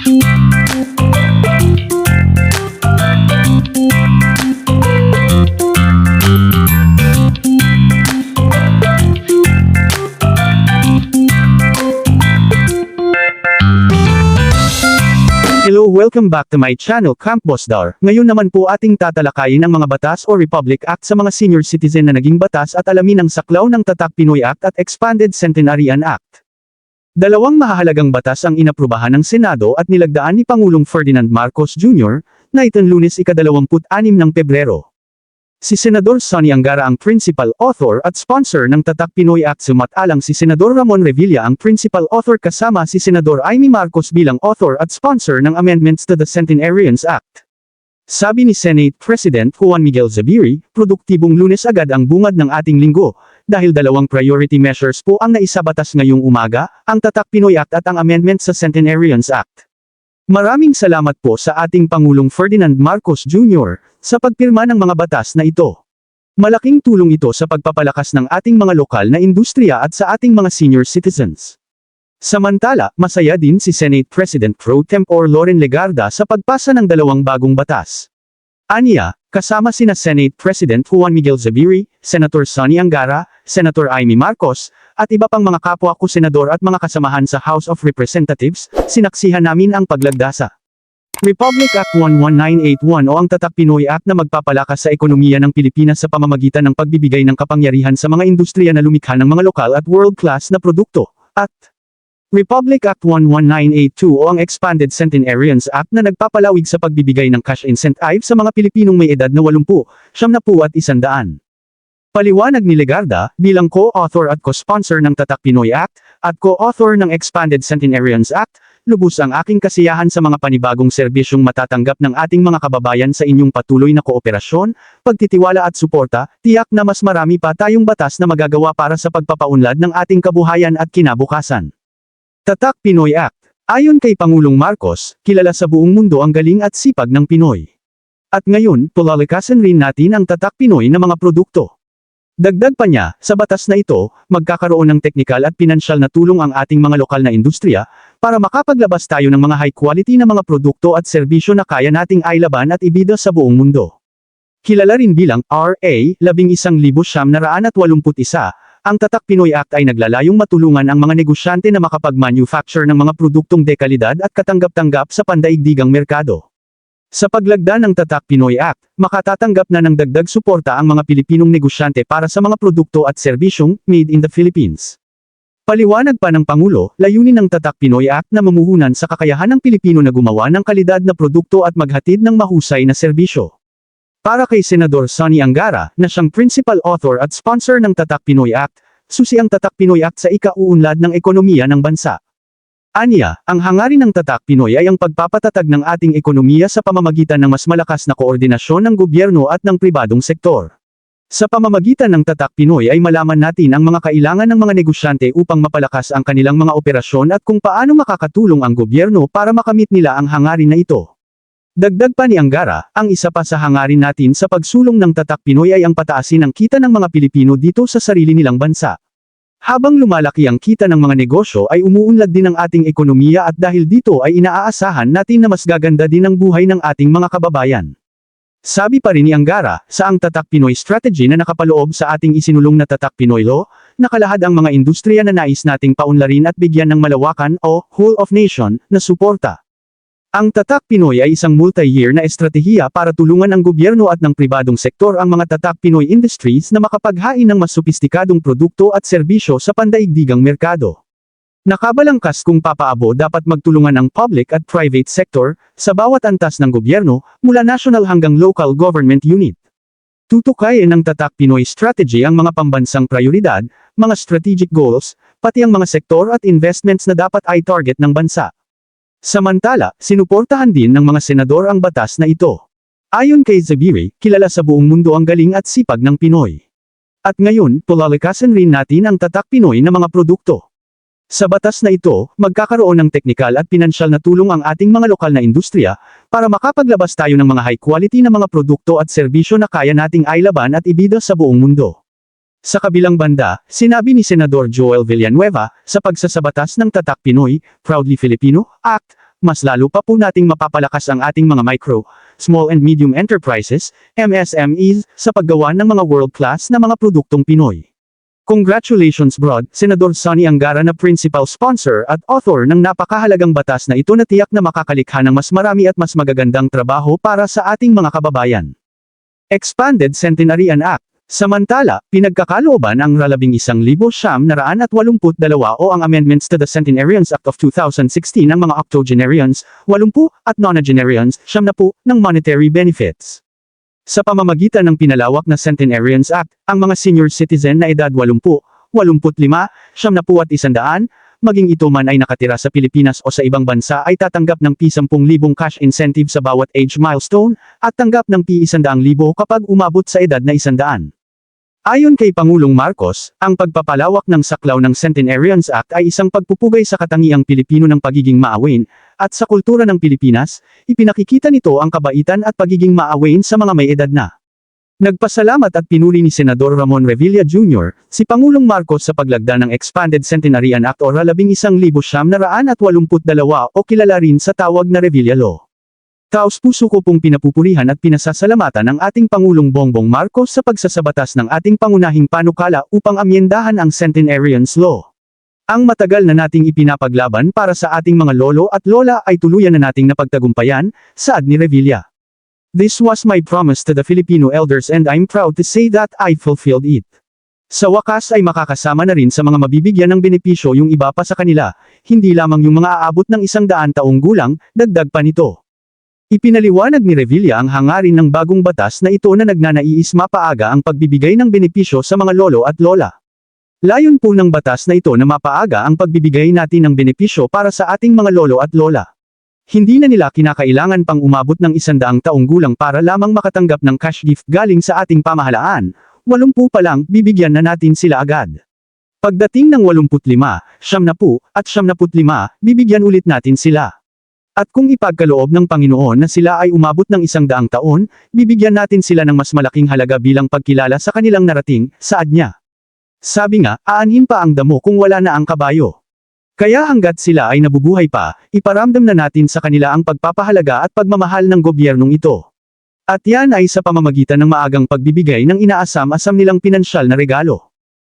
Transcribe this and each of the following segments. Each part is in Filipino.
Hello welcome back to my channel Camp Bosdar. Ngayon naman po ating tatalakayin ang mga batas o Republic Act sa mga senior citizen na naging batas at alamin ang saklaw ng Tatak Pinoy Act at Expanded Centenarian Act. Dalawang mahahalagang batas ang inaprubahan ng Senado at nilagdaan ni Pangulong Ferdinand Marcos Jr. na iton lunes ikadalawamput-anim ng Pebrero. Si Senador Sonny Angara ang principal author at sponsor ng Tatak Pinoy Act sumat-alang si Senador Ramon Revilla ang principal author kasama si Senador Amy Marcos bilang author at sponsor ng amendments to the Centenarians Act. Sabi ni Senate President Juan Miguel Zubiri, produktibong lunes agad ang bungad ng ating linggo, dahil dalawang priority measures po ang naisabatas ngayong umaga, ang Tatak Pinoy Act at ang amendments sa Centenarians Act. Maraming salamat po sa ating Pangulong Ferdinand Marcos Jr. sa pagpirma ng mga batas na ito. Malaking tulong ito sa pagpapalakas ng ating mga lokal na industriya at sa ating mga senior citizens. Samantala, masaya din si Senate President Pro Tempore Loren Legarda sa pagpasa ng dalawang bagong batas. Aniya, kasama sina Senate President Juan Miguel Zubiri, Senator Sonny Angara, Senator Amy Marcos, at iba pang mga kapwa ko senador at mga kasamahan sa House of Representatives, sinaksihan namin ang paglagdasa. Republic Act 11981 o ang Tatak Pinoy Act na magpapalakas sa ekonomiya ng Pilipinas sa pamamagitan ng pagbibigay ng kapangyarihan sa mga industriya na lumikha ng mga lokal at world-class na produkto, at Republic Act 11982 o ang Expanded Centenarians Act na nagpapalawig sa pagbibigay ng cash incentive sa mga Pilipinong may edad na 80, 70 at 100. Paliwanag ni Legarda, bilang co-author at co-sponsor ng Tatak Pinoy Act, at co-author ng Expanded Centenarians Act, lubos ang aking kasiyahan sa mga panibagong serbisyong matatanggap ng ating mga kababayan sa inyong patuloy na kooperasyon, pagtitiwala at suporta, tiyak na mas marami pa tayong batas na magagawa para sa pagpapaunlad ng ating kabuhayan at kinabukasan. Tatak Pinoy Act. Ayon kay Pangulong Marcos, kilala sa buong mundo ang galing at sipag ng Pinoy. At ngayon, pulalakasan rin natin ang Tatak Pinoy na mga produkto. Dagdag pa niya, sa batas na ito, magkakaroon ng teknikal at pinansyal na tulong ang ating mga lokal na industriya, para makapaglabas tayo ng mga high quality na mga produkto at serbisyo na kaya nating ailaban at ibida sa buong mundo. Kilala rin bilang RA 11,981, ang Tatak Pinoy Act ay naglalayong matulungan ang mga negosyante na makapag-manufacture ng mga produktong dekalidad at katanggap-tanggap sa pandaigdigang merkado. Sa paglagda ng Tatak Pinoy Act, makatatanggap na ng dagdag suporta ang mga Pilipinong negosyante para sa mga produkto at serbisyong made in the Philippines. Paliwanag pa ng Pangulo, layunin ng Tatak Pinoy Act na mamuhunan sa kakayahan ng Pilipino na gumawa ng kalidad na produkto at maghatid ng mahusay na serbisyo. Para kay Senador Sonny Angara, na siyang principal author at sponsor ng Tatak Pinoy Act, susi ang Tatak Pinoy Act sa ikauunlad ng ekonomiya ng bansa. Anya, ang hangarin ng Tatak Pinoy ay ang pagpapatatag ng ating ekonomiya sa pamamagitan ng mas malakas na koordinasyon ng gobyerno at ng pribadong sektor. Sa pamamagitan ng Tatak Pinoy ay malaman natin ang mga kailangan ng mga negosyante upang mapalakas ang kanilang mga operasyon at kung paano makakatulong ang gobyerno para makamit nila ang hangarin na ito. Dagdag pa ni Angara, ang isa pa sa hangarin natin sa pagsulong ng Tatak Pinoy ay ang pataasin ang kita ng mga Pilipino dito sa sarili nilang bansa. Habang lumalaki ang kita ng mga negosyo ay umuunlad din ang ating ekonomiya at dahil dito ay inaaasahan natin na mas gaganda din ang buhay ng ating mga kababayan. Sabi pa rin ni Angara, sa ang Tatak Pinoy strategy na nakapaloob sa ating isinulong na Tatak Pinoy Law, nakalahad ang mga industriya na nais nating paunlarin at bigyan ng malawakan o whole of nation na suporta. Ang Tatak Pinoy ay isang multi-year na estratehiya para tulungan ang gobyerno at ng pribadong sektor ang mga Tatak Pinoy Industries na makapaghain ng mas sopistikadong produkto at serbisyo sa pandaigdigang merkado. Nakabalangkas kung papaabo dapat magtulungan ang public at private sector sa bawat antas ng gobyerno mula national hanggang local government unit. Tutukayin ng Tatak Pinoy Strategy ang mga pambansang prioridad, mga strategic goals, pati ang mga sektor at investments na dapat ay target ng bansa. Samantala, sinuportahan din ng mga senador ang batas na ito. Ayon kay Zabiri, kilala sa buong mundo ang galing at sipag ng Pinoy. At ngayon, pulalakasan rin natin ang tatak Pinoy na mga produkto. Sa batas na ito, magkakaroon ng teknikal at pinansyal na tulong ang ating mga lokal na industriya, para makapaglabas tayo ng mga high quality na mga produkto at serbisyo na kaya nating ailaban at ibida sa buong mundo. Sa kabilang banda, sinabi ni Senador Joel Villanueva, sa pagsasabatas ng Tatak Pinoy, Proudly Filipino, Act, mas lalo pa po nating mapapalakas ang ating mga micro, small and medium enterprises, MSMEs, sa paggawa ng mga world-class na mga produktong Pinoy. Congratulations Brod, Senador Sonny Angara na principal sponsor at author ng napakahalagang batas na ito na tiyak na makakalikha ng mas marami at mas magagandang trabaho para sa ating mga kababayan. Expanded Centenarian Act Samantala, pinagkakalooban ang ralabing isang libo siyam na raan at walumput dalawa o ang amendments to the Centenarians Act of 2016 ng mga octogenarians, walumpu, at nonagenarians, siyam na po, ng monetary benefits. Sa pamamagitan ng pinalawak na Centenarians Act, ang mga senior citizen na edad 80, 85, siyam na po at isandaan, maging ito man ay nakatira sa Pilipinas o sa ibang bansa ay tatanggap ng P10,000 cash incentive sa bawat age milestone, at tanggap ng P100,000 kapag umabot sa edad na isandaan. Ayon kay Pangulong Marcos, ang pagpapalawak ng saklaw ng Centenarians Act ay isang pagpupugay sa katangiang Pilipino ng pagiging maawain, at sa kultura ng Pilipinas, ipinakikita nito ang kabaitan at pagiging maawain sa mga may edad na. Nagpasalamat at pinuri ni Senador Ramon Revilla Jr., si Pangulong Marcos sa paglagda ng Expanded Centenarian Act o Ralabing Isang Libo Siyam na Raan at Walumput Dalawa o kilala rin sa tawag na Revilla Law. Taos puso ko pong pinapupurihan at pinasasalamatan ang ating Pangulong Bongbong Marcos sa pagsasabatas ng ating pangunahing panukala upang amyendahan ang Centenarians Law. Ang matagal na nating ipinapaglaban para sa ating mga lolo at lola ay tuluyan na nating napagtagumpayan, saad ni Revilla. This was my promise to the Filipino elders and I'm proud to say that I fulfilled it. Sa wakas ay makakasama na rin sa mga mabibigyan ng benepisyo yung iba pa sa kanila, hindi lamang yung mga aabot ng isang daan taong gulang, dagdag pa nito. Ipinaliwanag ni Revilla ang hangarin ng bagong batas na ito na nagnanaiis mapaaga ang pagbibigay ng benepisyo sa mga lolo at lola. Layon po ng batas na ito na mapaaga ang pagbibigay natin ng benepisyo para sa ating mga lolo at lola. Hindi na nila kinakailangan pang umabot ng isandaang taong gulang para lamang makatanggap ng cash gift galing sa ating pamahalaan, walumpu pa lang, bibigyan na natin sila agad. Pagdating ng 85, siyam na po, at siyam na lima, bibigyan ulit natin sila. At kung ipagkaloob ng Panginoon na sila ay umabot ng isang daang taon, bibigyan natin sila ng mas malaking halaga bilang pagkilala sa kanilang narating, saad niya. Sabi nga, aanhin pa ang damo kung wala na ang kabayo. Kaya hanggat sila ay nabubuhay pa, iparamdam na natin sa kanila ang pagpapahalaga at pagmamahal ng gobyernong ito. At yan ay sa pamamagitan ng maagang pagbibigay ng inaasam-asam nilang pinansyal na regalo.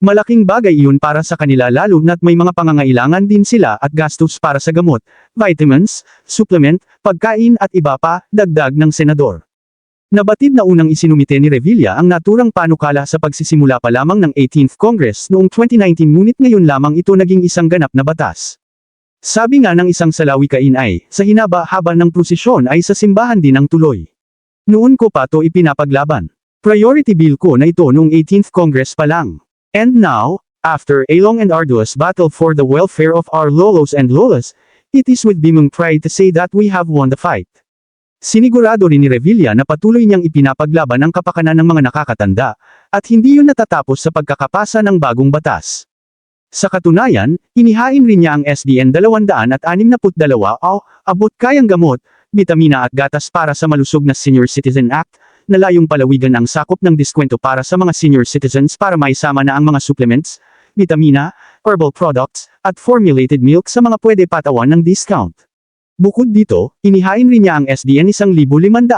Malaking bagay iyon para sa kanila lalo na't may mga pangangailangan din sila at gastos para sa gamot, vitamins, supplement, pagkain at iba pa, dagdag ng senador. Nabatid na unang isinumite ni Revilla ang naturang panukala sa pagsisimula pa lamang ng 18th Congress noong 2019 ngunit ngayon lamang ito naging isang ganap na batas. Sabi nga ng isang salawikain ay, sa hinaba-haba ng prosesyon ay sa simbahan din ang tuloy. Noon ko pa to ipinapaglaban. Priority bill ko na ito noong 18th Congress pa lang. And now, after a long and arduous battle for the welfare of our lolos and lolas, it is with beaming pride to say that we have won the fight. Sinigurado rin ni Revilla na patuloy niyang ipinapaglaban ang kapakanan ng mga nakakatanda, at hindi yun natatapos sa pagkakapasa ng bagong batas. Sa katunayan, inihain rin niya ang SBN 262 o Abot Kayang Gamot, Bitamina at Gatas para sa Malusog na Senior Citizen Act, na layong palawigan ang sakop ng diskwento para sa mga senior citizens para maisama na ang mga supplements, vitamina, herbal products, at formulated milk sa mga pwede patawan ng discount. Bukod dito, inihain rin niya ang SDN 1,573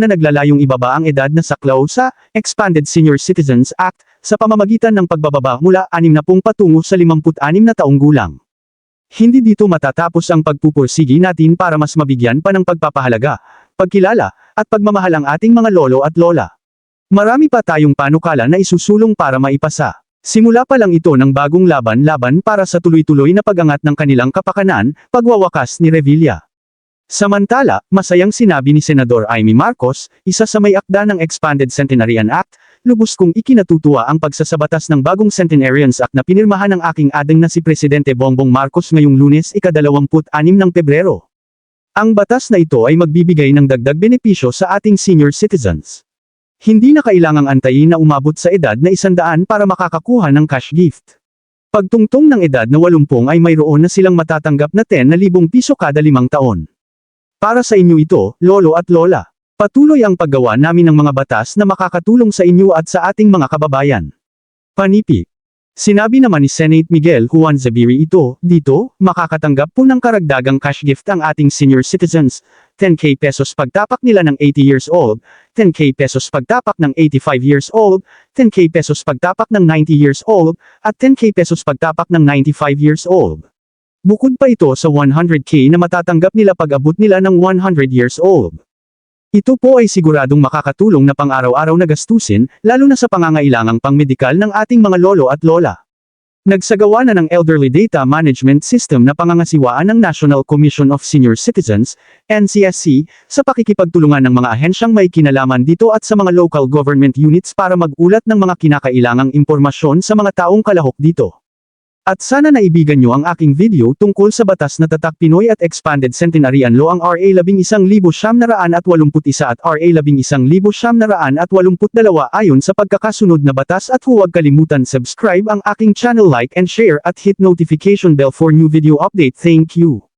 na naglalayong ibaba ang edad na saklaw sa Expanded Senior Citizens Act sa pamamagitan ng pagbababa mula 60 patungo sa 56 na taong gulang. Hindi dito matatapos ang pagpupursigi natin para mas mabigyan pa ng pagpapahalaga, pagkilala, at pagmamahal ang ating mga lolo at lola. Marami pa tayong panukala na isusulong para maipasa. Simula pa lang ito ng bagong laban-laban para sa tuloy-tuloy na pagangat ng kanilang kapakanan, pagwawakas ni Revilla. Samantala, masayang sinabi ni Senador Amy Marcos, isa sa may akda ng Expanded Centenarian Act, lubos kong ikinatutuwa ang pagsasabatas ng bagong Centenarians Act na pinirmahan ng aking ading na si Presidente Bongbong Marcos ngayong lunes ika-26 ng Pebrero. Ang batas na ito ay magbibigay ng dagdag benepisyo sa ating senior citizens. Hindi na kailangang antayin na umabot sa edad na isandaan para makakakuha ng cash gift. Pagtungtong ng edad na 80 ay mayroon na silang matatanggap na 10,000 piso kada limang taon. Para sa inyo ito, lolo at lola. Patuloy ang paggawa namin ng mga batas na makakatulong sa inyo at sa ating mga kababayan. Panipi. Sinabi naman ni Senate Miguel Juan Zabiri ito, dito, makakatanggap po ng karagdagang cash gift ang ating senior citizens, 10k pesos pagtapak nila ng 80 years old, 10k pesos pagtapak ng 85 years old, 10k pesos pagtapak ng 90 years old, at 10k pesos pagtapak ng 95 years old. Bukod pa ito sa 100k na matatanggap nila pag abot nila ng 100 years old. Ito po ay siguradong makakatulong na pang-araw-araw na gastusin, lalo na sa pangangailangang pangmedikal ng ating mga lolo at lola. Nagsagawa na ng Elderly Data Management System na pangangasiwaan ng National Commission of Senior Citizens, NCSC, sa pakikipagtulungan ng mga ahensyang may kinalaman dito at sa mga local government units para mag-ulat ng mga kinakailangang impormasyon sa mga taong kalahok dito. At sana naibigan nyo ang aking video tungkol sa batas na tatak Pinoy at Expanded Centenarian Law ang RA 11,181 at RA 11,182 ayon sa pagkakasunod na batas at huwag kalimutan subscribe ang aking channel like and share at hit notification bell for new video update. Thank you.